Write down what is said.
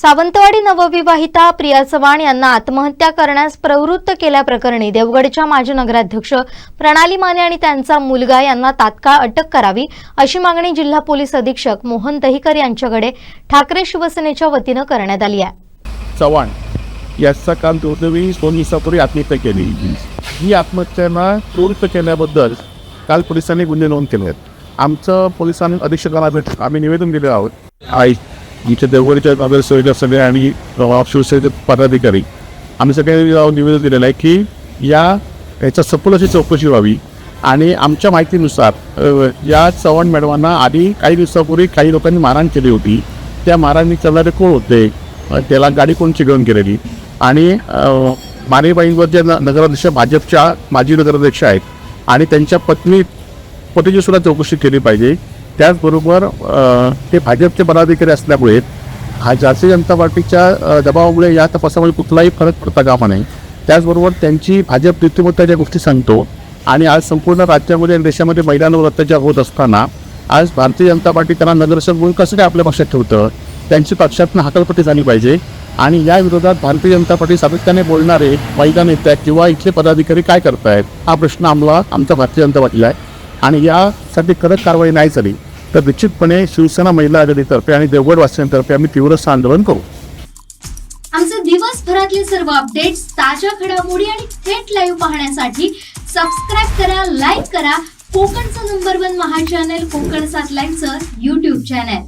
सावंतवाडी नवविवाहिता प्रिया चव्हाण यांना आत्महत्या करण्यास प्रवृत्त केल्याप्रकरणी देवगडच्या माजी नगराध्यक्ष प्रणाली माने आणि त्यांचा मुलगा यांना तात्काळ अटक करावी अशी मागणी जिल्हा पोलीस अधीक्षक मोहन दहिकर यांच्याकडे ठाकरे शिवसेनेच्या वतीनं करण्यात आली आहे. चव्हाण याचा काम दुर्दैवी दोन दिवसापूर्वी आत्महत्या केली. ही आत्महत्यांना प्रवृत्त केल्याबद्दल काल पोलिसांनी गुन्हे नोंद केले आहेत. आमचं पोलिसांनी अधीक्षकांना भेट आम्ही निवेदन दिले आहोत. आई इथे देवगडीच्या नगर सोयीला सगळे आणि अ, शिवसेनेचे पदाधिकारी आम्ही सगळ्यांनी निवेदन दिलेलं आहे की या याच्या सखोल अशी चौकशी व्हावी आणि आमच्या माहितीनुसार या चव्हाण मॅडमांना आधी काही दिवसापूर्वी काही लोकांनी मारहाण केली होती त्या मारहाणी चालणारे कोण होते त्याला गाडी कोणची घेऊन केलेली आणि मानेबाईंवर जे न- नगराध्यक्ष भाजपच्या माजी नगराध्यक्ष आहेत आणि त्यांच्या पत्नी पतीची सुद्धा चौकशी केली पाहिजे त्याचबरोबर ते भाजपचे पदाधिकारी असल्यामुळे हा जातीय जनता पार्टीच्या दबावामुळे या तपासामुळे कुठलाही फरक पडता कामा नाही त्याचबरोबर त्यांची भाजप नीतिमत्ताच्या गोष्टी सांगतो आणि आज संपूर्ण राज्यामध्ये आणि देशामध्ये महिलांवर अत्याचार होत असताना आज भारतीय जनता पार्टी त्यांना नगरसेवक म्हणून कसं काय आपल्या पक्षात ठेवतं त्यांची पक्षातनं हाकलपट्टी झाली पाहिजे आणि या विरोधात भारतीय जनता पार्टी सातत्याने बोलणारे महिला नेत्या किंवा इथले पदाधिकारी काय करतायत हा प्रश्न आम्हाला आमच्या भारतीय जनता पार्टीला आहे. आणि यासाठी कडक कारवाई नाही झाली तर निश्चितपणे शिवसेना महिला आघाडीतर्फे आणि देवगडवासियांतर्फे आम्ही तीव्र आंदोलन करू. आमचे दिवसभरातले सर्व अपडेट्स ताज्या घडामोडी आणि थेट लाईव्ह पाहण्यासाठी सबस्क्राईब करा लाईक करा. कोकणचं नंबर वन महा चॅनल कोकण सात लाईव्हचं युट्यूब चॅनल